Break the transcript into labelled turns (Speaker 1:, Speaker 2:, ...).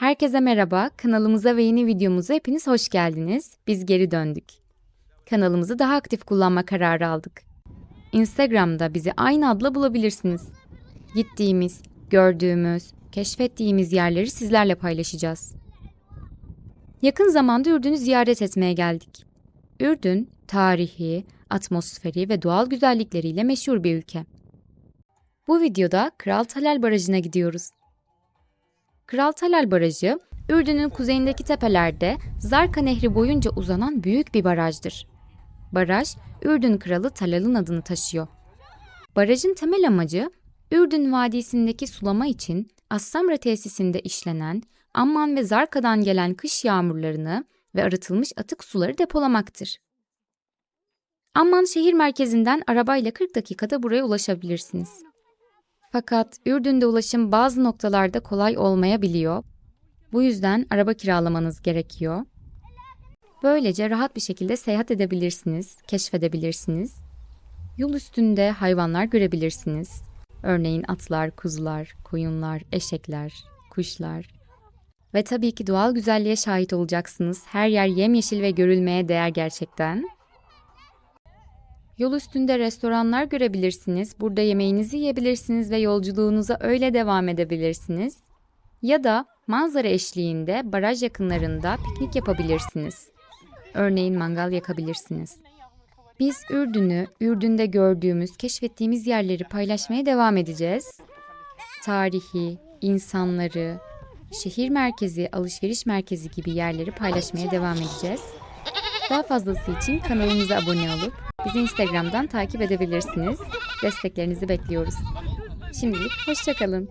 Speaker 1: Herkese merhaba. Kanalımıza ve yeni videomuza hepiniz hoş geldiniz. Biz geri döndük. Kanalımızı daha aktif kullanma kararı aldık. Instagram'da bizi aynı adla bulabilirsiniz. Gittiğimiz, gördüğümüz, keşfettiğimiz yerleri sizlerle paylaşacağız. Yakın zamanda Ürdün'ü ziyaret etmeye geldik. Ürdün, tarihi, atmosferi ve doğal güzellikleriyle meşhur bir ülke. Bu videoda Kral Talal Barajı'na gidiyoruz. Kral Talal Barajı, Ürdün'ün kuzeyindeki tepelerde Zarka Nehri boyunca uzanan büyük bir barajdır. Baraj, Ürdün Kralı Talal'ın adını taşıyor. Barajın temel amacı, Ürdün Vadisi'ndeki sulama için Assamra tesisinde işlenen Amman ve Zarka'dan gelen kış yağmurlarını ve arıtılmış atık suları depolamaktır. Amman şehir merkezinden arabayla 40 dakikada buraya ulaşabilirsiniz. Fakat Ürdün'de ulaşım bazı noktalarda kolay olmayabiliyor. Bu yüzden araba kiralamanız gerekiyor. Böylece rahat bir şekilde seyahat edebilirsiniz, keşfedebilirsiniz. Yol üstünde hayvanlar görebilirsiniz. Örneğin atlar, kuzular, koyunlar, eşekler, kuşlar. Ve tabii ki doğal güzelliğe şahit olacaksınız. Her yer yemyeşil ve görülmeye değer gerçekten. Yol üstünde restoranlar görebilirsiniz. Burada yemeğinizi yiyebilirsiniz ve yolculuğunuza öyle devam edebilirsiniz. Ya da manzara eşliğinde baraj yakınlarında piknik yapabilirsiniz. Örneğin mangal yakabilirsiniz. Biz Ürdün'ü, Ürdün'de gördüğümüz, keşfettiğimiz yerleri paylaşmaya devam edeceğiz. Tarihi, insanları, şehir merkezi, alışveriş merkezi gibi yerleri paylaşmaya devam edeceğiz. Daha fazlası için kanalımıza abone olup bizi Instagram'dan takip edebilirsiniz. Desteklerinizi bekliyoruz. Şimdilik hoşçakalın.